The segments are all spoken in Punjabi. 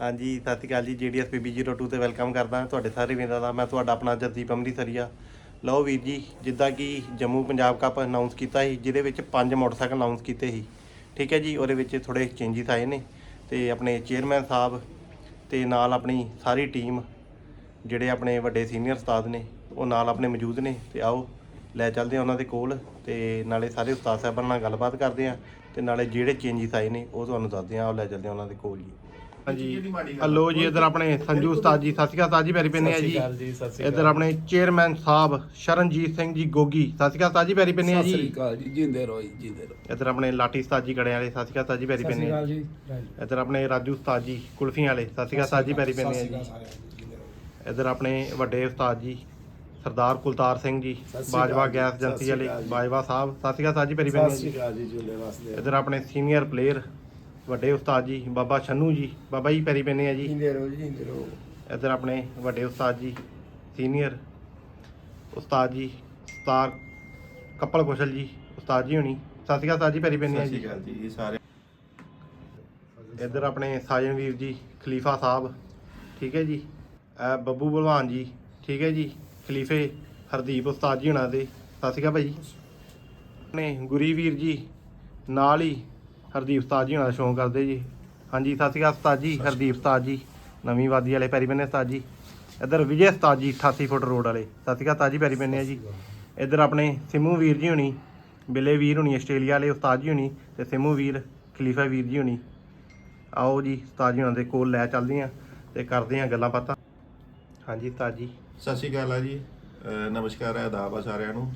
ਹਾਂਜੀ, ਸਤਿ ਸ਼੍ਰੀ ਅਕਾਲ ਜੀ ਜੀਡੀਐਸ ਪੀਬੀ 02 ਤੇ ਵੈਲਕਮ ਕਰਦਾ ਤੁਹਾਡੇ ਸਾਰੇ ਵੀਰਾਂ ਦਾ। ਮੈਂ ਤੁਹਾਡਾ ਆਪਣਾ ਜਗਦੀਪ ਅੰਮ੍ਰਿਤਸਰੀਆ। ਲਓ ਵੀਰ ਜੀ, ਜਿੱਦਾਂ ਕਿ ਜੰਮੂ ਪੰਜਾਬ ਕੱਪ ਅਨਾਉਂਸ ਕੀਤਾ ਸੀ, ਜਿਹਦੇ ਵਿੱਚ ਪੰਜ ਮੋਟਰਸਾਈਕਲ ਅਨਾਉਂਸ ਕੀਤੇ ਸੀ। ਠੀਕ ਹੈ ਜੀ, ਉਹਦੇ ਵਿੱਚ ਥੋੜੇ ਚੇਂਜਸ ਆਏ ਨੇ ਤੇ ਆਪਣੇ ਚੇਅਰਮੈਨ ਸਾਹਿਬ ਤੇ ਨਾਲ ਆਪਣੀ ਸਾਰੀ ਟੀਮ ਜਿਹੜੇ ਆਪਣੇ ਵੱਡੇ ਸੀਨੀਅਰ ਉਸਤਾਦ ਨੇ, ਉਹ ਨਾਲ ਆਪਣੇ ਮੌਜੂਦ ਨੇ ਤੇ ਆਓ ਲੈ ਚੱਲਦੇ ਆ ਉਹਨਾਂ ਦੇ ਕੋਲ ਤੇ ਨਾਲੇ ਸਾਰੇ ਉਸਤਾਦ ਸਾਹਿਬਾਂ ਨਾਲ ਗੱਲਬਾਤ ਕਰਦੇ ਆ ਤੇ ਨਾਲੇ ਜਿਹੜੇ ਚੇਂਜਸ ਆਏ ਨੇ ਉਹ ਤੁਹਾਨੂੰ ਦੱਸਦੇ ਆ ਆਓ ਲੈ ਚੱਲਦੇ ਆ ਉਹਨਾਂ ਦੇ ਕੋਲ ਜੀ। ਹਾਂਜੀ ਹਲੋ ਜੀ ਇਧਰ ਆਪਣੇ ਸੰਜੂ ਉਸਤਾਦ ਜੀ ਸਤਿ ਸ਼੍ਰੀ ਅਕਾਲ ਉਸਤਾਦ ਜੀ ਪੈਰੀ ਪੈਨੇ ਆ ਜੀ ਜੀ ਇਧਰ ਆਪਣੇ ਚੇਅਰਮੈਨ ਸਾਹਿਬ ਸ਼ਰਨਜੀਤ ਸਿੰਘ ਜੀ ਗੋਗੀ ਸਤਿ ਸ਼੍ਰੀ ਅਕਾਲ ਉਸਤਾਦ ਜੀ ਪੈਰੀ ਪੈਨੇ ਆ ਸਤਿ ਸ਼੍ਰੀ ਜੀ ਅਕਾਲ ਜੀ ਜਿੰਦੇ ਰਹੋ ਜੀ ਜਿੰਦੇ ਰਹੋ ਇਧਰ ਆਪਣੇ ਲਾਟੀ ਉਸਤਾਦ ਜੀ ਕੜੇ ਵਾਲੇ ਸਤਿ ਸ਼੍ਰੀ ਅਕਾਲ ਉਸਤਾਦ ਜੀ ਪੈਰੀ ਪੈਨੇ ਆ ਜੀ ਇਧਰ ਆਪਣੇ ਰਾਜੂ ਉਸਤਾਦ ਜੀ ਕੁਲਫੀਆਂ ਵਾਲੇ ਸਤਿ ਸ਼੍ਰੀ ਅਕਾਲ ਉਸਤਾਦ ਜੀ ਪੈਰੀ ਪੈਨੇ ਆ ਜੀ ਇਧਰ ਆਪਣੇ ਵੱਡੇ ਉਸਤਾਦ ਜੀ ਸਰਦਾਰ ਕੁਲਤਾਰ ਸਿੰਘ ਜੀ ਬਾਜਵਾ ਜੀ, ਗੈਸ ਏਜੰਸੀ ਵਾਲੇ ਜੀ। ਬਾਜਵਾ ਸਾਹਿਬ ਸਤਿ ਸ਼੍ਰੀ ਅਕਾਲ ਉਸਤਾਦ ਜੀ ਪੈਰੀ ਪੈਨੇ ਆ ਸਤਿ ਸ਼੍ਰੀ ਜੀ ਅਕਾਲ ਜੀ ਜੁਲੇ ਵਾਸਤੇ ਇਧਰ ਆਪਣੇ ਸੀਨੀਅਰ ਪਲੇਅਰ ਵੱਡੇ ਉਸਤਾਦ ਜੀ ਬਾਬਾ ਛੰਨੂ ਜੀ ਬਾਬਾ ਜੀ ਪੈਰੀ ਪੈਨੇ ਆ ਜੀ। ਜਿੰਦੇ ਰਹੋ ਜੀ ਜਿੰਦੇ ਰਹੋ। ਇੱਧਰ ਆਪਣੇ ਵੱਡੇ ਉਸਤਾਦ ਜੀ ਸੀਨੀਅਰ ਉਸਤਾਦ ਜੀ ਸਤਾਰ ਕੱਪਲ ਕੁਸ਼ਲ ਜੀ ਉਸਤਾਦ ਜੀ ਹੋਣੀ। ਸਤਿ ਸ਼੍ਰੀ ਅਕਾਲ ਉਸਤਾਦ ਜੀ ਪੈਰੀ ਪੈਨੇ ਆ ਸਤਿ ਜੀ ਸ਼੍ਰੀ ਅਕਾਲ ਜੀ ਸਾਰੇ ਇੱਧਰ ਆਪਣੇ ਸਾਜਨ ਵੀਰ ਜੀ ਖਲੀਫਾ ਸਾਹਿਬ ਠੀਕ ਹੈ ਜੀ। ਇਹ ਬੱਬੂ ਭਲਵਾਨ ਜੀ ਠੀਕ ਹੈ ਜੀ। ਖਲੀਫੇ ਹਰਦੀਪ ਉਸਤਾਦ ਜੀ ਹੁਣਾਂ ਦੇ। ਸਤਿ ਸ਼੍ਰੀ ਅਕਾਲ ਭਾਈ ਆਪਣੇ ਗੁਰੀ ਵੀਰ ਜੀ ਨਾਲ ਹੀ ਹਰਦੀਪ ਉਸਤਾਦ ਜੀ ਹੁਣਾਂ ਦਾ ਸ਼ੌਂਕ ਕਰਦੇ ਜੀ। ਹਾਂਜੀ ਸਤਿ ਸ਼੍ਰੀ ਅਕਾਲ ਉਸਤਾਦ ਜੀ ਹਰਦੀਪ ਉਸਤਾਦ ਜੀ ਨਵੀਂ ਵਾਦੀ ਵਾਲੇ ਪੈਰੀ ਬੰਨੇ ਉਸਤਾਦ ਜੀ। ਇੱਧਰ ਵਿਜੇ ਉਸਤਾਦ ਜੀ 88 ਫੁੱਟ ਰੋਡ ਵਾਲੇ। ਸਤਿ ਸ਼੍ਰੀ ਅਕਾਲ ਉਸਤਾਦ ਜੀ ਪੈਰੀ ਬੰਨੇ ਆ ਜੀ। ਇੱਧਰ ਆਪਣੇ ਸਿਮੂ ਵੀਰ ਜੀ ਹੁਣੀ ਬਿੱਲੇ ਵੀਰ ਹੁਣੀ ਆਸਟ੍ਰੇਲੀਆ ਵਾਲੇ ਉਸਤਾਦ ਜੀ ਹੁਣੀ ਤੇ ਸਿਮੂ ਵੀਰ ਖਲੀਫਾ ਵੀਰ ਜੀ ਹੁਣੀ। ਆਓ ਜੀ ਉਸਤਾਦ ਜੀ ਹੁਣਾਂ ਦੇ ਕੋਲ ਲੈ ਚੱਲਦੇ ਆਂ ਤੇ ਕਰਦੇ ਆਂ ਗੱਲਾਂ ਬਾਤਾਂ। ਹਾਂਜੀ ਉਸਤਾਦ ਜੀ। ਸਤਿ ਸ਼੍ਰੀ ਅਕਾਲ ਆ ਜੀ। ਅਹ ਨਮਸਕਾਰ ਹੈ ਆਦਾਬ ਆ ਸਾਰਿਆਂ ਨੂੰ।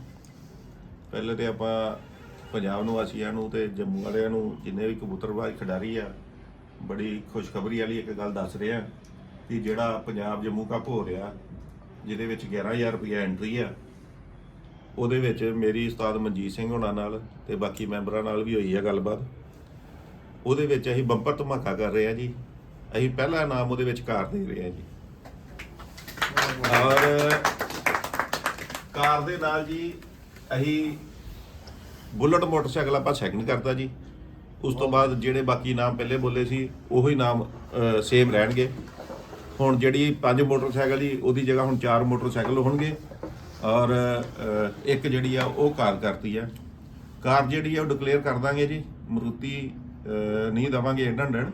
ਪਹਿਲੇ ਤੇ ਆਪਾਂ ਪੰਜਾਬ ਨਿਵਾਸੀਆਂ ਨੂੰ ਤੇ ਜੰਮੂ ਵਾਲਿਆਂ ਨੂੰ ਜਿੰਨੇ ਵੀ ਕਬੂਤਰਬਾਜ਼ ਖਿਡਾਰੀ ਆ, ਬੜੀ ਖੁਸ਼ਖਬਰੀ ਵਾਲੀ ਇੱਕ ਗੱਲ ਦੱਸ ਰਿਹਾ ਕਿ ਜਿਹੜਾ ਪੰਜਾਬ ਜੰਮੂ ਕੱਪ ਹੋ ਰਿਹਾ, ਜਿਹਦੇ ਵਿੱਚ 11000 ਰੁਪਏ ਐਂਟਰੀ ਆ, ਉਹਦੇ ਵਿੱਚ ਮੇਰੀ ਉਸਤਾਦ ਮਨਜੀਤ ਸਿੰਘ ਹੋਣਾ ਨਾਲ ਤੇ ਬਾਕੀ ਮੈਂਬਰਾਂ ਨਾਲ ਵੀ ਹੋਈ ਆ ਗੱਲਬਾਤ। ਉਹਦੇ ਵਿੱਚ ਅਸੀਂ ਬੰਪਰ ਧਮਾਕਾ ਕਰ ਰਹੇ ਆ ਜੀ। ਅਸੀਂ ਪਹਿਲਾ ਨਾਮ ਉਹਦੇ ਵਿੱਚ ਕਾਰ ਦੇ ਰਹੇ ਆ ਜੀ। ਔਰ ਕਾਰ ਦੇ ਨਾਲ ਜੀ ਅਸੀਂ ਬੁਲਟ ਮੋਟਰਸਾਈਕਲ ਆਪਾਂ ਸੈਕਿੰਡ ਕਰਤਾ ਜੀ। ਉਸ ਤੋਂ ਬਾਅਦ ਜਿਹੜੇ ਬਾਕੀ ਨਾਮ ਪਹਿਲੇ ਬੋਲੇ ਸੀ ਉਹੀ ਨਾਮ ਸੇਮ ਰਹਿਣਗੇ। ਹੁਣ ਜਿਹੜੀ ਪੰਜ ਮੋਟਰਸਾਈਕਲ ਜੀ ਉਹਦੀ ਜਗ੍ਹਾ ਹੁਣ ਚਾਰ ਮੋਟਰਸਾਈਕਲ ਹੋਣਗੇ। ਔਰ ਇੱਕ ਜਿਹੜੀ ਆ ਉਹ ਕਾਰ ਕਰਤੀ ਆ। ਕਾਰ ਜਿਹੜੀ ਆ ਉਹ ਡਿਕਲੇਅਰ ਕਰ ਦਾਂਗੇ ਜੀ। ਮਰੂਤੀ ਅ, ਨਹੀਂ ਦਵਾਂਗੇ 800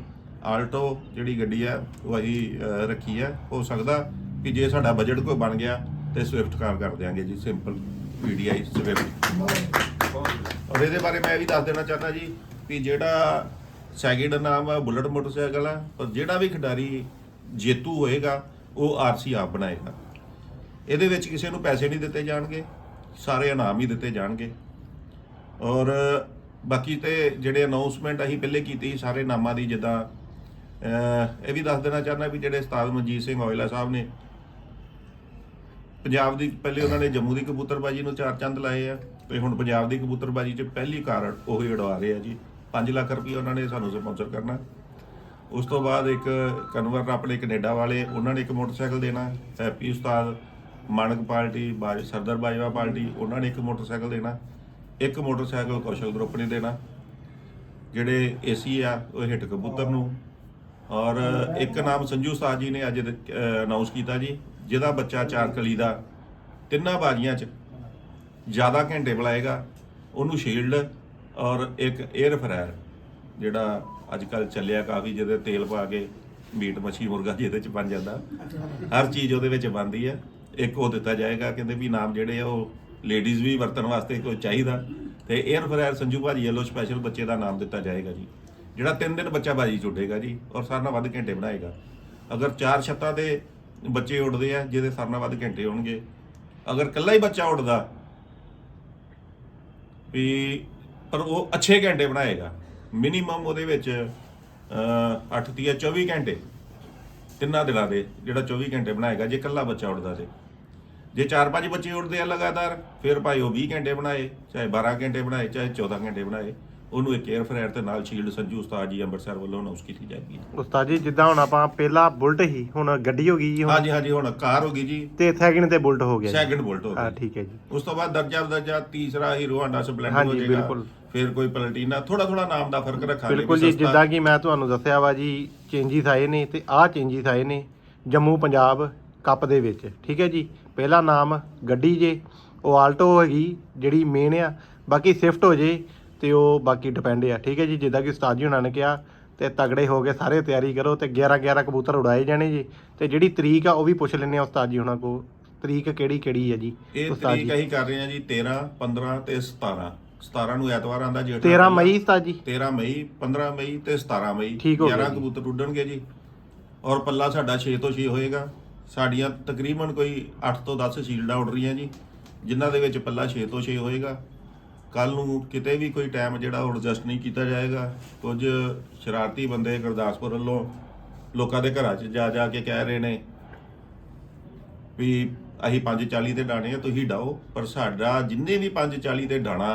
ਆਲਟੋ ਜਿਹੜੀ ਗੱਡੀ ਆ ਉਹ ਅਸੀਂ ਰੱਖੀ ਆ। ਹੋ ਸਕਦਾ ਕਿ ਜੇ ਸਾਡਾ ਬਜਟ ਕੋਈ ਬਣ ਗਿਆ ਤੇ ਸਵਿਫਟ ਕਾਰ ਕਰ ਦਿਆਂਗੇ ਜੀ। ਸਿੰਪਲ ਵੀਡੀਆਈ ਸਵਿਫਟ ਔਰ ਇਹਦੇ ਬਾਰੇ ਮੈਂ ਇਹ ਵੀ ਦੱਸ ਦੇਣਾ ਚਾਹੁੰਦਾ ਜੀ ਵੀ ਜਿਹੜਾ ਸੈਕਿੰਡ ਨਾਮ ਆ, ਬੁਲਟ ਮੋਟਰਸਾਈਕਲ ਆ ਪਰ ਜਿਹੜਾ ਵੀ ਖਿਡਾਰੀ ਜੇਤੂ ਹੋਏਗਾ, ਉਹ ਆਰਸੀ ਆਪ ਬਣਾਏਗਾ। ਇਹਦੇ ਵਿੱਚ ਕਿਸੇ ਨੂੰ ਪੈਸੇ ਨਹੀਂ ਦਿੱਤੇ ਜਾਣਗੇ, ਸਾਰੇ ਇਨਾਮ ਹੀ ਦਿੱਤੇ ਜਾਣਗੇ। ਔਰ ਬਾਕੀ ਤੇ ਜਿਹੜੇ ਅਨਾਉਂਸਮੈਂਟ ਅਸੀਂ ਪਹਿਲੇ ਕੀਤੀ ਸਾਰੇ ਨਾਮਾਂ ਦੀ ਜਿੱਦਾਂ ਇਹ ਵੀ ਦੱਸ ਦੇਣਾ ਚਾਹੁੰਦਾ ਵੀ ਜਿਹੜੇ ਉਸਤਾਦ ਮਨਜੀਤ ਸਿੰਘ ਔਜਲਾ ਸਾਹਿਬ ਨੇ ਪੰਜਾਬ ਦੀ ਪਹਿਲੇ ਉਹਨਾਂ ਨੇ ਜੰਮੂ ਦੀ ਕਬੂਤਰਬਾਜੀ ਨੂੰ ਚਾਰ ਚੰਦ ਲਾਏ ਆ ਤੇ ਹੁਣ ਪੰਜਾਬ ਦੀ ਕਬੂਤਰਬਾਜੀ 'ਚ ਪਹਿਲੀ ਕਾਰ ਉਹੀ ਉਡਵਾ ਰਹੇ ਆ ਜੀ। 5 ਲੱਖ ਰੁਪਏ ਉਹਨਾਂ ਨੇ ਸਾਨੂੰ ਸਪਾਂਸਰ ਕਰਨਾ। ਉਸ ਤੋਂ ਬਾਅਦ ਇੱਕ ਕਨਵਰ ਆਪਣੇ ਕੈਨੇਡਾ ਵਾਲੇ, ਉਹਨਾਂ ਨੇ ਇੱਕ ਮੋਟਰਸਾਈਕਲ ਦੇਣਾ। ਹੈਪੀ ਉਸਤਾਦ, ਮਾਨਕ ਪਾਰਟੀ, ਬਾਜ, ਸਰਦਾਰ ਬਾਜਵਾ ਪਾਰਟੀ, ਉਹਨਾਂ ਨੇ ਇੱਕ ਮੋਟਰਸਾਈਕਲ ਦੇਣਾ। ਇੱਕ ਮੋਟਰਸਾਈਕਲ ਕੌਸ਼ਲ ਗਰੁੱਪ ਨੇ ਦੇਣਾ। ਜਿਹੜੇ ਏਸੀ ਆ, ਉਹ ਹਿੱਟ ਕਬੂਤਰ ਨੂੰ। ਔਰ ਇੱਕ ਨਾਮ ਸੰਜੂ ਉਸਤਾਦ ਜੀ ਨੇ ਅੱਜ ਅਨਾਉਂਸ ਕੀਤਾ ਜੀ। ਜਿਹਦਾ ਬੱਚਾ ਚਾਰ ਕਲੀ ਦਾ, ਤਿੰਨਾਂ ਬਾਜ਼ੀਆਂ 'ਚ ਜ਼ਿਆਦਾ ਘੰਟੇ ਬੁਲਾਏਗਾ, ਉਹਨੂੰ ਸ਼ੀਲਡ ਔਰ ਇੱਕ 에ਅਰ ਫਰਾਇਰ ਜਿਹੜਾ ਅੱਜ ਕੱਲ ਚੱਲਿਆ ਕਾਫੀ, ਜਿਹਦੇ ਤੇਲ ਪਾ ਕੇ ਮੀਟ ਮੱਛੀ ਮੁਰਗਾ ਜਿਹਦੇ 'ਚ ਬਣ ਜਾਂਦਾ। ਹਰ ਚੀਜ਼ ਉਹਦੇ ਵਿੱਚ ਬਣਦੀ ਹੈ। ਇੱਕ ਉਹ ਦਿੱਤਾ ਜਾਏਗਾ, ਕਹਿੰਦੇ ਵੀ ਨਾਮ ਜਿਹੜੇ ਆ, ਉਹ ਲੇਡੀਜ਼ ਵੀ ਵਰਤਣ ਵਾਸਤੇ ਕੋਈ ਚਾਹੀਦਾ। ਤੇ 에ਅਰ ਫਰਾਇਰ ਸੰਜੂ ਭਾਜੀ ਵੱਲੋਂ ਸਪੈਸ਼ਲ ਬੱਚੇ ਦਾ ਨਾਮ ਦਿੱਤਾ ਜਾਏਗਾ ਜੀ। ਜਿਹੜਾ 3 ਦਿਨ ਬੱਚਾ ਬਾਜੀ ਛੁੱਟੇਗਾ ਜੀ, ਔਰ ਸਾਰਿਆਂ ਨਾਲੋਂ ਵੱਧ ਘੰਟੇ ਬਣਾਏਗਾ। ਅਗਰ ਚਾਰ ਛੱਤਾਂ ਦੇ ਬੱਚੇ ਉੱਡਦੇ ਆ, ਜਿਹਦੇ ਸਾਰਿਆਂ ਨਾਲੋਂ ਵੱਧ ਘੰਟੇ ਹੋਣਗੇ ਅਗਰ ਇਕੱਲਾ ਹੀ ਬੱਚਾ ਉੱਡਦਾ, ਵੀ ਪਰ ਉਹ ਅੱਛੇ ਘੰਟੇ ਬਣਾਏਗਾ। ਮਿਨੀਮਮ ਉਹਦੇ ਵਿੱਚ 8 ਤੀਆ 24 ਘੰਟੇ, ਤਿੰਨਾਂ ਦਿਨਾਂ ਦੇ ਜਿਹੜਾ 24 ਘੰਟੇ ਬਣਾਏਗਾ, ਜੇ ਇਕੱਲਾ ਬੱਚਾ ਉੱਡਦਾ ਤੇ। ਜੇ 4-5 ਬੱਚੇ ਉੱਡਦੇ ਆ ਲਗਾਤਾਰ, ਫਿਰ ਭਾਈ ਉਹ 20 ਘੰਟੇ ਬਣਾਏ, ਚਾਹੇ 12 ਘੰਟੇ ਬਣਾਏ, ਚਾਹੇ 14 ਘੰਟੇ ਬਣਾਏ। ਉਹਨੂੰ ਇੱਕ 에ਅਰ ਫਰਾਇਰ ਤੇ ਨਾਲ ਸ਼ੀਲਡ ਸੰਜੂ ਉਸਤਾਦ ਜੀ ਅੰਮ੍ਰਿਤਸਰ ਵੱਲੋਂ ਅਨਾਉਂਸ ਕੀਤੀ ਜਾਏਗੀ। ਉਸਤਾਦ ਜੀ ਜਿੱਦਾਂ ਹੁਣ ਆਪਾਂ ਪਹਿਲਾ ਬੁਲਟ ਹੀ ਹੁਣ ਗੱਡੀ ਹੋ ਗਈ ਜੀ ਹੁਣ ਹਾਂਜੀ ਹਾਂਜੀ ਹੁਣ ਕਾਰ ਹੋ ਗਈ ਜੀ। ਤੇ ਸੈਕਿੰਡ ਤੇ ਬੁਲਟ ਹੋ ਗਿਆ ਜੀ। ਸੈਕਿੰਡ ਬੁਲਟ ਹੋ ਹਾਂ ਗਈ। ਠੀਕ ਹੈ ਜੀ। ਉਸ ਤੋਂ ਬਾਅਦ ਦਰਜਾ ਦਰਜਾ ਤੀਸਰਾ ਹੀਰੋ ਹਾਂਡਾ ਸਪਲੈਂਡਰ ਹੋ ਹਾਂਜੀ, ਜਾਏਗਾ ਬਿਲਕੁਲ। ਫਿਰ ਕੋਈ ਪਲਟੀਨਾ ਥੋੜਾ ਥੋੜਾ ਨਾਮ ਦਾ ਫ਼ਰਕ ਰੱਖਾਂਗੇ ਬਿਲਕੁਲ ਵੀ ਜੀ ਸਸਤਾ- ਜਿੱਦਾਂ ਕਿ ਮੈਂ ਤੁਹਾਨੂੰ ਦੱਸਿਆ ਵਾ ਜੀ ਚੇਂਜਿਸ ਆਏ ਨੇ ਤੇ ਆਹ ਚੇਂਜਿਸ ਆਏ ਨੇ ਜੰਮੂ ਪੰਜਾਬ ਕੱਪ ਦੇ ਵਿੱਚ ਠੀਕ ਹੈ ਜੀ। ਪਹਿਲਾ ਨਾਮ ਗੱਡੀ ਜੇ ਉਹ ਆਲਟੋ ਹੈਗੀ ਜਿਹੜੀ ਮੇਨ ਆ। ਬਾਕੀ ਸਿਫਟ ਹੋ ਜੇ ਤੇ ਉਹ ਬਾਕੀ ਡਿਪੈਂਡ ਆ। ਠੀਕ ਹੈ ਜੀ ਜਿੱਦਾਂ ਕਿ ਉਸਤਾਦ ਜੀ ਹੁਣਾਂ ਨੇ ਕਿਹਾ ਤੇ ਤਗੜੇ ਹੋ ਕੇ ਸਾਰੇ ਤਿਆਰੀ ਕਰੋ ਤੇ 11 11 ਕਬੂਤਰ ਉਡਾਏ ਜਾਣੇ ਜੀ। ਤੇ ਜਿਹੜੀ ਤਰੀਕ ਆ ਉਹ ਵੀ ਪੁੱਛ ਲੈਣੇ ਆ ਉਸਤਾਦ ਜੀ ਹੁਣਾਂ ਕੋ ਤਰੀਕ ਕਿਹੜੀ ਕਿਹੜੀ ਹੈ ਜੀ? ਇਹ ਉਸਤਾਦ ਤਰੀਕ ਜੀ ਅਸੀਂ ਕਰ ਰਹੇ ਹਾਂ ਜੀ 13 15 ਤੇ 17 17 ਨੂੰ ਐਤਵਾਰ ਆਂਦਾ ਜੇਠ 13 ਮਈ ਉਸਤਾਦ ਜੀ। 13 ਮਈ 15 ਮਈ ਤੇ 17 ਮਈ। ਠੀਕ ਹੋ ਗਿਆ 11 ਜੀ। ਕਬੂਤਰ ਉੱਡਣਗੇ ਜੀ। ਔਰ ਪੱਲਾ ਸਾਡਾ 6 ਤੋਂ 6 ਹੋਏਗਾ। ਸਾਡੀਆਂ ਤਕਰੀਬਨ ਕੋਈ 8 ਤੋਂ 10 ਸ਼ੀਲਡਾਂ ਉੱਡ ਰਹੀਆਂ ਜੀ ਜਿਨ੍ਹਾਂ ਦੇ ਵਿੱਚ ਪੱਲਾ 6 ਤੋਂ 6 ਹੋਏਗਾ। ਕੱਲ ਨੂੰ ਕਿਤੇ ਵੀ ਕੋਈ ਟਾਈਮ ਜਿਹੜਾ ਉਹ ਐਡਜਸਟ ਨਹੀਂ ਕੀਤਾ ਜਾਏਗਾ। ਕੁਝ ਸ਼ਰਾਰਤੀ ਬੰਦੇ ਗੁਰਦਾਸਪੁਰ ਵੱਲੋਂ ਲੋਕਾਂ ਦੇ ਘਰਾਂ 'ਚ ਜਾ ਜਾ ਕੇ ਕਹਿ ਰਹੇ ਨੇ ਵੀ ਅਸੀਂ 540 ਤੇ ਡਾਣੇ ਆ, ਤੁਸੀਂ ਡਾਓ ਪਰ ਸਾਡਾ ਜਿੰਨੇ ਵੀ 540 ਤੇ ਡਾਣਾ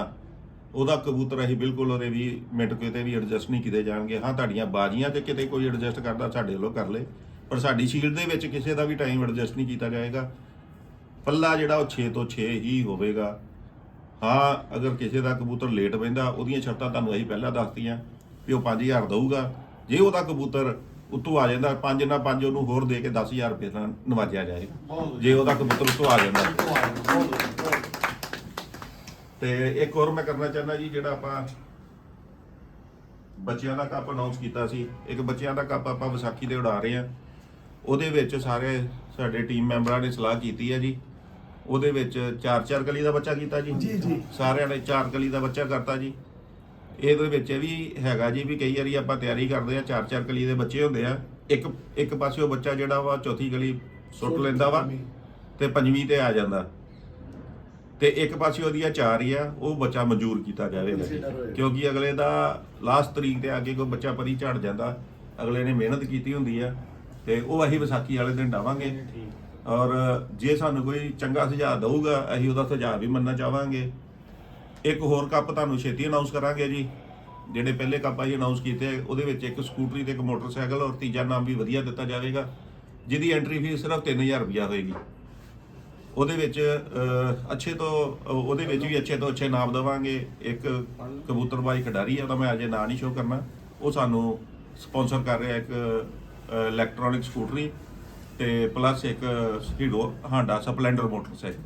ਉਹਦਾ ਕਬੂਤਰ ਅਸੀਂ ਬਿਲਕੁਲ ਉਹਦੇ ਵੀ ਮਿੰਟ ਕਿਤੇ ਵੀ ਐਡਜਸਟ ਨਹੀਂ ਕੀਤੇ ਜਾਣਗੇ। ਹਾਂ, ਤੁਹਾਡੀਆਂ ਬਾਜੀਆਂ ਤੇ ਕਿਤੇ ਕੋਈ ਐਡਜਸਟ ਕਰਦਾ, ਸਾਡੇ ਵੱਲੋਂ ਕਰ ਲੇ, ਪਰ ਸਾਡੀ ਸ਼ੀਲਡ ਦੇ ਵਿੱਚ ਕਿਸੇ ਦਾ ਵੀ ਟਾਈਮ ਐਡਜਸਟ ਨਹੀਂ ਕੀਤਾ ਜਾਏਗਾ। ਪੱਲਾ ਜਿਹੜਾ ਉਹ 6 ਤੋਂ 6 ਹੀ ਹੋਵੇਗਾ। ਹਾਂ, ਅਗਰ ਕਿਸੇ ਦਾ ਕਬੂਤਰ ਲੇਟ ਪੈਂਦਾ ਉਹਦੀਆਂ ਸ਼ਰਤਾਂ ਤੁਹਾਨੂੰ ਅਸੀਂ ਪਹਿਲਾਂ ਦੱਸਤੀਆਂ ਵੀ ਉਹ 5000 ਦਊਗਾ। ਜੇ ਉਹਦਾ ਕਬੂਤਰ ਉੱਤੋਂ ਆ ਜਾਂਦਾ 5 ਨਾ 5 ਉਹਨੂੰ ਹੋਰ ਦੇ ਕੇ 10000 ਰੁਪਏ ਨਾਲ ਨਵਾਜਿਆ ਜਾਏਗਾ ਜੇ ਉਹਦਾ ਕਬੂਤਰ ਉੱਤੋਂ ਆ ਜਾਂਦਾ। ਤੇ ਇੱਕ ਹੋਰ ਮੈਂ ਕਰਨਾ ਚਾਹੁੰਦਾ ਜੀ, ਜਿਹੜਾ ਆਪਾਂ ਬੱਚਿਆਂ ਦਾ ਕੱਪ ਅਨਾਉਂਸ ਕੀਤਾ ਸੀ। ਇੱਕ ਬੱਚਿਆਂ ਦਾ ਕੱਪ ਆਪਾਂ ਵਿਸਾਖੀ ਦੇ ਉਡਾ ਰਹੇ ਆ ਉਹਦੇ ਵਿੱਚ ਸਾਰੇ ਸਾਡੇ ਟੀਮ ਮੈਂਬਰਾਂ ਨੇ ਸਲਾਹ ਕੀਤੀ ਹੈ ਜੀ। ਉਹਦੇ ਵਿੱਚ ਚਾਰ ਚਾਰ ਕਲੀ ਦਾ ਬੱਚਾ ਕੀਤਾ ਜੀ। ਜੀ ਜੀ। ਸਾਰਿਆਂ ਨੇ ਚਾਰ ਕਲੀ ਦਾ ਬੱਚਾ ਕਰਤਾ ਜੀ। ਇਹਦੇ ਵਿੱਚ ਇਹ ਵੀ ਹੈਗਾ ਜੀ ਵੀ ਕਈ ਵਾਰੀ ਆਪਾਂ ਤਿਆਰੀ ਕਰਦੇ ਆ ਚਾਰ ਚਾਰ ਕਲੀ ਦੇ ਬੱਚੇ ਹੁੰਦੇ ਆ। ਇੱਕ ਇੱਕ ਪਾਸੇ ਉਹ ਬੱਚਾ ਜਿਹੜਾ ਵਾ ਚੌਥੀ ਕਲੀ ਸੁੱਟ ਲੈਂਦਾ ਵਾ ਤੇ ਪੰਜਵੀਂ ਤੇ ਆ ਜਾਂਦਾ। ਤੇ ਇੱਕ ਪਾਸੇ ਉਹਦੀਆਂ ਚਾਰ ਹੀ ਆ ਉਹ ਬੱਚਾ ਮਨਜ਼ੂਰ ਕੀਤਾ ਜਾਵੇਗਾ। ਕਿਉਂਕਿ ਅਗਲੇ ਦਾ ਲਾਸਟ ਤਰੀਕ ਤੇ ਆ ਕੇ ਕੋਈ ਬੱਚਾ ਪਰੀ ਝੜ ਜਾਂਦਾ ਅਗਲੇ ਨੇ ਮਿਹਨਤ ਕੀਤੀ ਹੁੰਦੀ ਆ ਤੇ ਉਹ ਅਸੀਂ ਵਿਸਾਖੀ ਵਾਲੇ ਦਿਨ ਡਾਵਾਂਗੇ। ਔਰ ਜੇ ਸਾਨੂੰ ਕੋਈ ਚੰਗਾ ਸੁਝਾਅ ਦਊਗਾ, ਅਸੀਂ ਉਹਦਾ ਸੁਝਾਅ ਵੀ ਮੰਨਣਾ ਚਾਹਾਂਗੇ। ਇੱਕ ਹੋਰ ਕੱਪ ਤੁਹਾਨੂੰ ਛੇਤੀ ਅਨਾਉਂਸ ਕਰਾਂਗੇ ਜੀ। ਜਿਹੜੇ ਪਹਿਲੇ ਕੱਪ ਅਸੀਂ ਅਨਾਉਂਸ ਕੀਤੇ, ਉਹਦੇ ਵਿੱਚ ਇੱਕ ਸਕੂਟਰੀ ਤੇ ਇੱਕ ਮੋਟਰਸਾਈਕਲ ਔਰ ਤੀਜਾ ਨਾਮ ਵੀ ਵਧੀਆ ਦਿੱਤਾ ਜਾਵੇਗਾ, ਜਿਹਦੀ ਐਂਟਰੀ ਫੀਸ ਸਿਰਫ 3000 ਰੁਪਇਆ ਹੋਏਗੀ। ਉਹਦੇ ਵਿੱਚ ਅੱਛੇ ਤੋਂ, ਉਹਦੇ ਵਿੱਚ ਵੀ ਅੱਛੇ ਤੋਂ ਅੱਛੇ ਨਾਮ ਦੇਵਾਂਗੇ। ਇੱਕ ਕਬੂਤਰਬਾਜ਼ ਖਿਡਾਰੀ ਆ, ਉਹਦਾ ਮੈਂ ਅਜੇ ਨਾਂ ਨਹੀਂ ਸ਼ੋ ਕਰਨਾ। ਉਹ ਸਾਨੂੰ ਸਪਾਂਸਰ ਕਰ ਰਿਹਾ ਇੱਕ ਇਲੈਕਟ੍ਰੋਨਿਕ ਸਕੂਟਰੀ। ਤੇ ਪਲੱਸ ਇੱਕ ਹੀਡੋ ਹਾਂਡਾ ਸਪਲੈਂਡਰ ਮੋਟਰਸਾਈਕਲ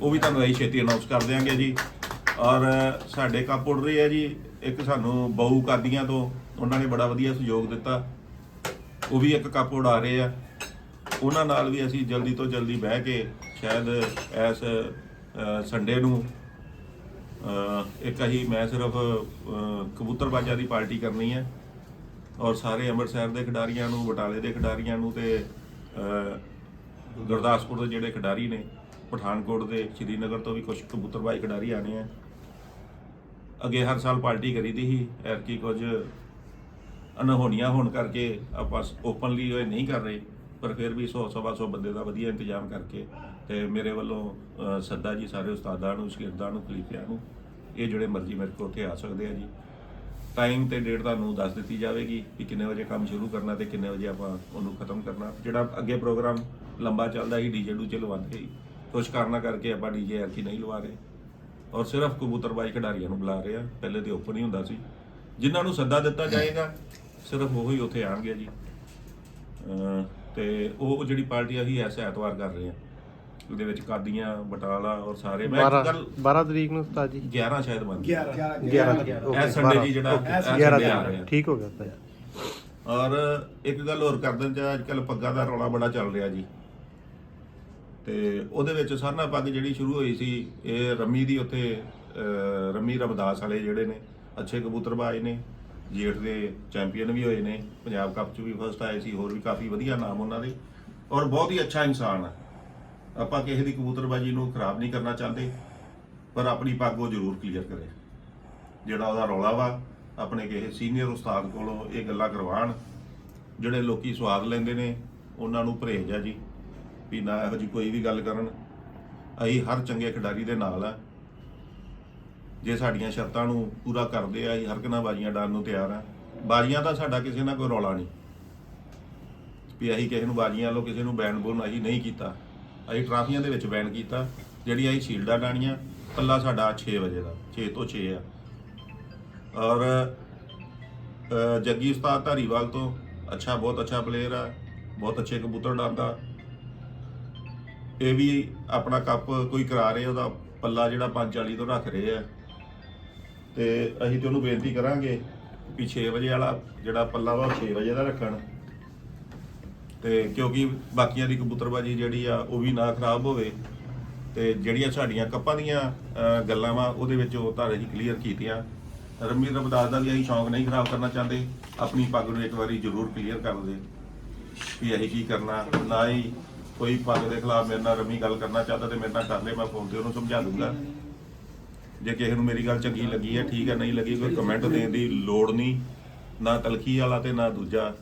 ਉਹ ਵੀ ਤੁਹਾਨੂੰ ਅਸੀਂ ਛੇਤੀ ਅਨਾਉਂਸ ਕਰ ਦਿਆਂਗੇ ਜੀ। ਔਰ ਸਾਡੇ ਕੱਪ ਉੱਡ ਰਹੇ ਆ ਜੀ, ਇੱਕ ਸਾਨੂੰ ਬਹੂ ਕਾਦੀਆਂ ਤੋਂ ਉਹਨਾਂ ਨੇ ਬੜਾ ਵਧੀਆ ਸਹਿਯੋਗ ਦਿੱਤਾ। ਉਹ ਵੀ ਇੱਕ ਕੱਪ ਉਡਾ ਰਹੇ ਆ। ਉਹਨਾਂ ਨਾਲ ਵੀ ਅਸੀਂ ਜਲਦੀ ਤੋਂ ਜਲਦੀ ਬਹਿ ਕੇ ਸ਼ਾਇਦ ਇਸ ਸੰਡੇ ਨੂੰ ਇੱਕ ਅਸੀਂ ਮੈਂ ਸਿਰਫ ਕਬੂਤਰਬਾਜਾ ਦੀ ਪਾਰਟੀ ਕਰਨੀ ਹੈ। ਔਰ ਸਾਰੇ ਅੰਮ੍ਰਿਤਸਰ ਦੇ ਖਿਡਾਰੀਆਂ ਨੂੰ, ਬਟਾਲੇ ਦੇ ਖਿਡਾਰੀਆਂ ਨੂੰ ਤੇ ਗੁਰਦਾਸਪੁਰ ਦੇ ਜਿਹੜੇ ਖਿਡਾਰੀ ਨੇ, ਪਠਾਨਕੋਟ ਦੇ, ਸ਼੍ਰੀਨਗਰ ਤੋਂ ਵੀ ਕੁਝ ਕਬੂਤਰਬਾਜ਼ ਖਿਡਾਰੀ ਆਣੇ ਆ। ਅੱਗੇ ਹਰ ਸਾਲ ਪਾਰਟੀ ਕਰੀਦੀ ਸੀ ਐਰਕੀ ਕੁਝ ਅਨਹੋਣੀਆਂ ਹੋਣ ਕਰਕੇ ਆਪਾਂ ਓਪਨਲੀ ਇਹ ਨਹੀਂ ਕਰ ਰਹੇ, ਪਰ ਫਿਰ ਵੀ 100 ਸਵਾ 100 ਬੰਦੇ ਦਾ ਵਧੀਆ ਇੰਤਜ਼ਾਮ ਕਰਕੇ ਤੇ ਮੇਰੇ ਵੱਲੋਂ ਸੱਦਾ ਜੀ ਸਾਰੇ ਉਸਤਾਦਾਂ ਨੂੰ, ਸ਼ਾਗਿਰਦਾਂ ਨੂੰ, ਖਲੀਫਿਆਂ ਨੂੰ, ਇਹ ਜਿਹੜੇ ਮਰਜ਼ੀ ਮੇਰੇ ਕੋਲ ਉੱਥੇ ਆ ਸਕਦੇ ਆ ਜੀ। ਟਾਈਮ ਤੇ ਡੇਟ ਤੁਹਾਨੂੰ ਦੱਸ ਦਿੱਤੀ ਜਾਵੇਗੀ ਕਿ ਕਿੰਨੇ ਵਜੇ ਕੰਮ ਸ਼ੁਰੂ ਕਰਨਾ ਤੇ ਕਿੰਨੇ ਵਜੇ ਆਪਾਂ ਉਹਨੂੰ ਖਤਮ ਕਰਨਾ। ਜਿਹੜਾ ਅੱਗੇ ਪ੍ਰੋਗਰਾਮ ਲੰਬਾ ਚੱਲਦਾ ਸੀ ਡੀਜੇ ਡੂਜੇ ਲਵਾਉਂਦੇ ਸੀ। ਕੁਛ ਕਾਰਨਾਂ ਕਰਕੇ ਆਪਾਂ ਡੀਜੇ ਐਰਕੀ ਨਹੀਂ ਲਵਾ ਰਹੇ। ਔਰ ਸਿਰਫ ਕਬੂਤਰਬਾਜ਼ੀ ਖਿਡਾਰੀਆਂ ਨੂੰ ਬੁਲਾ ਰਹੇ ਆ। ਪਹਿਲੇ ਤੇ ਓਪਨ ਹੀ ਹੁੰਦਾ ਸੀ। ਜਿਨ੍ਹਾਂ ਨੂੰ ਸੱਦਾ ਦਿੱਤਾ ਜਾਏਗਾ, ਸਿਰਫ ਉਹ ਹੀ ਉੱਥੇ ਆਣਗੇ ਜੀ। ਅਹ ਤੇ ਉਹ ਜਿਹੜੀ ਪਾਰਟੀ ਅਸੀਂ ਐਸ ਐਤਵਾਰ ਕਰ ਰਹੇ ਆ। ਉਹਦੇ ਵਿੱਚ ਕਾਦੀਆਂ ਬਟਾਲਾ ਔਰ ਸਾਰੇ। ਮੈਂ ਇੱਕ 12 ਗੱਲ 12 ਤਰੀਕ ਨੂੰ ਉਸਤਾਦ ਜੀ। 11 ਸ਼ਾਇਦ ਬਣ ਗਈ। 11 ਇਹ Sunday ਜੀ ਜਿਹੜਾ ਇਹ 11 Sunday ਆ ਰਿਹਾ। ਠੀਕ ਹੋ ਗਿਆ ਉਸਤਾਦ ਜੀ। ਔਰ ਇੱਕ ਗੱਲ ਹੋਰ ਕਰ ਦਿੰਦੇ ਆ ਅੱਜ ਕੱਲ ਪੱਗਾਂ ਦਾ ਰੌਲਾ ਬੜਾ ਚੱਲ ਰਿਹਾ ਜੀ। ਤੇ ਉਹਦੇ ਵਿੱਚ ਸਰਨਾ ਪੱਗ ਜਿਹੜੀ ਸ਼ੁਰੂ ਹੋਈ ਸੀ ਇਹ ਰੰਮੀ ਦੀ ਉੱਥੇ ਅਹ, ਰੰਮੀ ਰਮਦਾਸ ਵਾਲੇ ਜਿਹੜੇ ਨੇ ਅੱਛੇ ਕਬੂਤਰਬਾਜ਼ ਨੇ। ਜੇਠ ਦੇ ਚੈਂਪੀਅਨ ਵੀ ਹੋਏ ਨੇ ਪੰਜਾਬ ਕੱਪ 'ਚ ਵੀ ਫਸਟ ਆਏ ਸੀ ਹੋਰ ਵੀ ਕਾਫੀ ਵਧੀਆ ਨਾਮ ਉਹਨਾਂ ਦੇ। ਔਰ ਬਹੁਤ ਹੀ ਅੱਛਾ ਇਨਸਾਨ ਹੈ ਆਪਾਂ ਕਿਸੇ ਦੀ ਕਬੂਤਰਬਾਜੀ ਨੂੰ ਖਰਾਬ ਨਹੀਂ ਕਰਨਾ ਚਾਹੁੰਦੇ, ਪਰ ਆਪਣੀ ਪੱਗ ਉਹ ਜ਼ਰੂਰ ਕਲੀਅਰ ਕਰੇ। ਜਿਹੜਾ ਉਹਦਾ ਰੌਲਾ ਵਾ, ਆਪਣੇ ਕਿਸੇ ਸੀਨੀਅਰ ਉਸਤਾਦ ਕੋਲੋਂ ਇਹ ਗੱਲਾਂ ਕਰਵਾਉਣ, ਜਿਹੜੇ ਲੋਕੀ ਸਵਾਦ ਲੈਂਦੇ ਨੇ, ਉਹਨਾਂ ਨੂੰ ਪਰਹੇਜ ਆ ਜੀ, ਵੀ ਨਾ ਇਹੋ ਜੀ ਕੋਈ ਵੀ ਗੱਲ ਕਰਨ। ਅਸੀਂ ਹਰ ਚੰਗੇ ਖਿਡਾਰੀ ਦੇ ਨਾਲ ਆ। ਜੇ ਸਾਡੀਆਂ ਸ਼ਰਤਾਂ ਨੂੰ ਪੂਰਾ ਕਰਦੇ ਆ, ਅਸੀਂ ਹਰ ਕਿਨਾਂ ਬਾਜੀਆਂ ਡਾਣ ਨੂੰ ਤਿਆਰ ਆ। ਬਾਜੀਆਂ ਦਾ ਸਾਡਾ ਕਿਸੇ ਨਾਲ ਕੋਈ ਰੌਲਾ ਨਹੀਂ। ਵੀ ਅਸੀਂ ਕਿਸੇ ਨੂੰ ਬਾਜੀਆਂ ਲੋ ਕਿਸੇ ਨੂੰ ਬੈਨ ਬੋਨ ਅਸੀਂ ਨਹੀਂ ਕੀਤਾ। ਅਸੀਂ ਟਰਾਫੀਆਂ ਦੇ ਵਿੱਚ ਬੈਨ ਕੀਤਾ ਜਿਹੜੀਆਂ ਅਸੀਂ ਸ਼ੀਲਡਾਂ ਡਾਣੀਆਂ ਪੱਲਾ ਸਾਡਾ 6 ਵਜੇ ਦਾ 6 ਤੋਂ 6 ਆ। ਔਰ ਅ, ਜੱਗੀ ਉਸਤਾਦ ਧਾਰੀਵਾਲ ਤੋਂ ਅੱਛਾ ਬਹੁਤ ਅੱਛਾ ਪਲੇਅਰ ਆ ਬਹੁਤ ਅੱਛੇ ਕਬੂਤਰ ਉਡਾਉਂਦਾ ਇਹ ਵੀ ਆਪਣਾ ਕੱਪ ਕੋਈ ਕਰਾ ਰਹੇ ਉਹਦਾ ਪੱਲਾ ਜਿਹੜਾ 540 ਤੋਂ ਰੱਖ ਰਹੇ ਆ। ਤੇ ਅਸੀਂ ਤੇ ਉਹਨੂੰ ਬੇਨਤੀ ਕਰਾਂਗੇ ਵੀ 6 ਵਜੇ ਵਾਲਾ ਜਿਹੜਾ ਪੱਲਾ ਵਾ 6 ਵਜੇ ਦਾ ਰੱਖਣ। ਤੇ ਕਿਉਂਕਿ ਬਾਕੀਆਂ ਦੀ ਕਬੂਤਰਬਾਜੀ ਜਿਹੜੀ ਆ ਉਹ ਵੀ ਨਾ ਖਰਾਬ ਹੋਵੇ ਤੇ ਜਿਹੜੀਆਂ ਸਾਡੀਆਂ ਕੱਪਾਂ ਦੀਆਂ ਅਹ, ਗੱਲਾਂ ਵਾ ਉਹਦੇ ਵਿੱਚ ਉਹ ਤਾਂ ਅਸੀਂ ਕਲੀਅਰ ਕੀਤੀਆਂ। ਰਮੀ ਰਬਦਾਸ ਦਾ ਵੀ ਅਸੀਂ ਸ਼ੌਂਕ ਨਹੀਂ ਖਰਾਬ ਕਰਨਾ ਚਾਹੁੰਦੇ। ਆਪਣੀ ਪੱਗ ਨੂੰ ਇੱਕ ਵਾਰੀ ਜ਼ਰੂਰ ਕਲੀਅਰ ਕਰ ਦੇ ਵੀ ਅਸੀਂ ਕੀ ਕਰਨਾ। ਨਾ ਹੀ ਕੋਈ ਪੱਗ ਦੇ ਖਿਲਾਫ ਮੇਰੇ ਨਾਲ ਰਮੀ ਗੱਲ ਕਰਨਾ ਚਾਹਦਾ ਤੇ ਮੇਰੇ ਨਾਲ ਕਰ ਲੈ ਮੈਂ ਫੋਨ ਤੇ ਉਹਨੂੰ ਸਮਝਾ ਦੂੰਗਾ। ਜੇ ਕਿਸੇ ਨੂੰ ਮੇਰੀ ਗੱਲ ਚੰਗੀ ਲੱਗੀ ਹੈ ਠੀਕ ਹੈ ਨਹੀਂ ਲੱਗੀ ਕੋਈ ਕਮੈਂਟ ਦੇਣ ਦੀ ਲੋੜ ਨਹੀਂ। ਨਾ ਤਲਖੀ ਵਾਲਾ ਤੇ ਨਾ ਦੂਜਾ।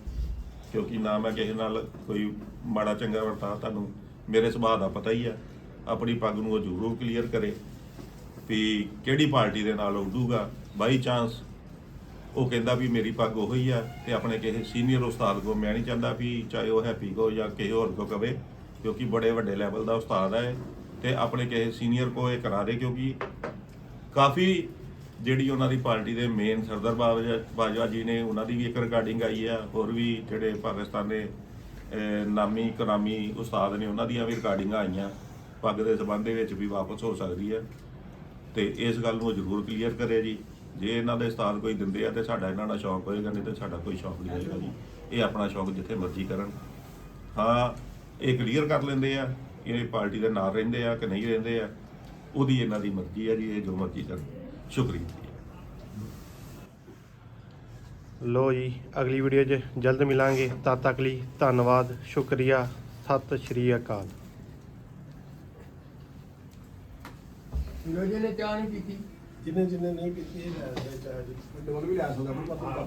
ਕਿਉਂਕਿ ਨਾ ਮੈਂ ਕਿਸੇ ਨਾਲ ਕੋਈ ਮਾੜਾ ਚੰਗਾ ਵਰਤਾ, ਤੁਹਾਨੂੰ ਮੇਰੇ ਸੁਭਾਅ ਦਾ ਪਤਾ ਹੀ ਆ। ਆਪਣੀ ਪੱਗ ਨੂੰ ਉਹ ਜ਼ਰੂਰ ਕਲੀਅਰ ਕਰੇ ਵੀ ਕਿਹੜੀ ਪਾਰਟੀ ਦੇ ਨਾਲ ਉੱਡੂਗਾ। ਬਾਈ ਚਾਂਸ ਉਹ ਕਹਿੰਦਾ ਵੀ ਮੇਰੀ ਪੱਗ ਉਹੀ ਆ ਤੇ ਆਪਣੇ ਕਿਸੇ ਸੀਨੀਅਰ ਉਸਤਾਦ ਕੋ ਮੈਂ ਨਹੀਂ ਚਾਹੁੰਦਾ ਵੀ ਚਾਹੇ ਉਹ ਹੈਪੀ ਕੋ ਜਾਂ ਕਿਸੇ ਹੋਰ ਕੋ ਕਵੇ, ਕਿਉਂਕਿ ਬੜੇ ਵੱਡੇ ਲੈਵਲ ਦਾ ਉਸਤਾਦ ਹੈ ਤੇ ਆਪਣੇ ਕਿਸੇ ਸੀਨੀਅਰ ਕੋ ਇਹ ਕਰਾ ਦੇ ਕਿਉਂਕਿ ਕਾਫੀ ਜਿਹੜੀ ਉਹਨਾਂ ਦੀ ਪਾਰਟੀ ਦੇ ਮੇਨ ਸਰਦਾਰ ਬਾਜਵਾ ਜੀ ਨੇ, ਉਹਨਾਂ ਦੀ ਵੀ ਇੱਕ ਰਿਕਾਰਡਿੰਗ ਆਈ ਆ, ਹੋਰ ਵੀ ਜਿਹੜੇ ਪਾਕਿਸਤਾਨ ਦੇ ਨਾਮੀ ਕਰਾਮੀ ਉਸਤਾਦ ਨੇ ਉਹਨਾਂ ਦੀਆਂ ਵੀ ਰਿਕਾਰਡਿੰਗਾਂ ਆਈਆਂ, ਪੱਗ ਦੇ ਸਬੰਧ ਦੇ ਵਿੱਚ ਵੀ ਵਾਪਸ ਹੋ ਸਕਦੀ ਹੈ ਤੇ ਇਸ ਗੱਲ ਨੂੰ ਜ਼ਰੂਰ ਕਲੀਅਰ ਕਰੇ ਜੀ। ਜੇ ਇਹਨਾਂ ਦੇ ਉਸਤਾਦ ਕੋਈ ਦਿੰਦੇ ਆ ਤੇ ਸਾਡਾ ਇਹਨਾਂ ਦਾ ਸ਼ੌਂਕ ਹੋਏਗਾ, ਨਹੀਂ ਤੇ ਸਾਡਾ ਕੋਈ ਸ਼ੌਂਕ ਨਹੀਂ ਹੋਏਗਾ ਜੀ। ਇਹ ਆਪਣਾ ਸ਼ੌਂਕ ਜਿੱਥੇ ਮਰਜ਼ੀ ਕਰਨ। ਹਾਂ, ਇਹ ਕਲੀਅਰ ਕਰ ਲੈਂਦੇ ਆ ਇਹ ਪਾਰਟੀ ਦੇ ਨਾਲ ਰਹਿੰਦੇ ਆ ਕਿ ਨਹੀਂ ਰਹਿੰਦੇ ਆ। ਉਹਦੀ ਇਹਨਾਂ ਦੀ ਮਰਜ਼ੀ ਆ ਜੀ, ਇਹ ਜੋ ਮਰਜ਼ੀ ਕਰਨ। ਸ਼ੁਕਰੀਆ। ਜੀ ਲੋ ਜੀ ਅਗਲੀ ਵੀਡੀਓ 'ਚ ਜਲਦ ਮਿਲਾਂਗੇ। ਤਦ ਤੱਕ ਲਈ ਧੰਨਵਾਦ ਸ਼ੁਕਰੀਆ ਸਤਿ ਸ਼੍ਰੀ ਅਕਾਲ। ਰੋਜੇ ਨੇ ਚਾਹ ਨਹੀਂ ਪੀਤੀ। ਜਿੰਨੇ ਜਿੰਨੇ ਨਹੀਂ ਪੀਤੀ ਇਹ ਲੈ ਸਕਦੇ ਚਾਹ ਜੀ। ਡੋਲ ਵੀ ਲੈ ਸਕਦਾ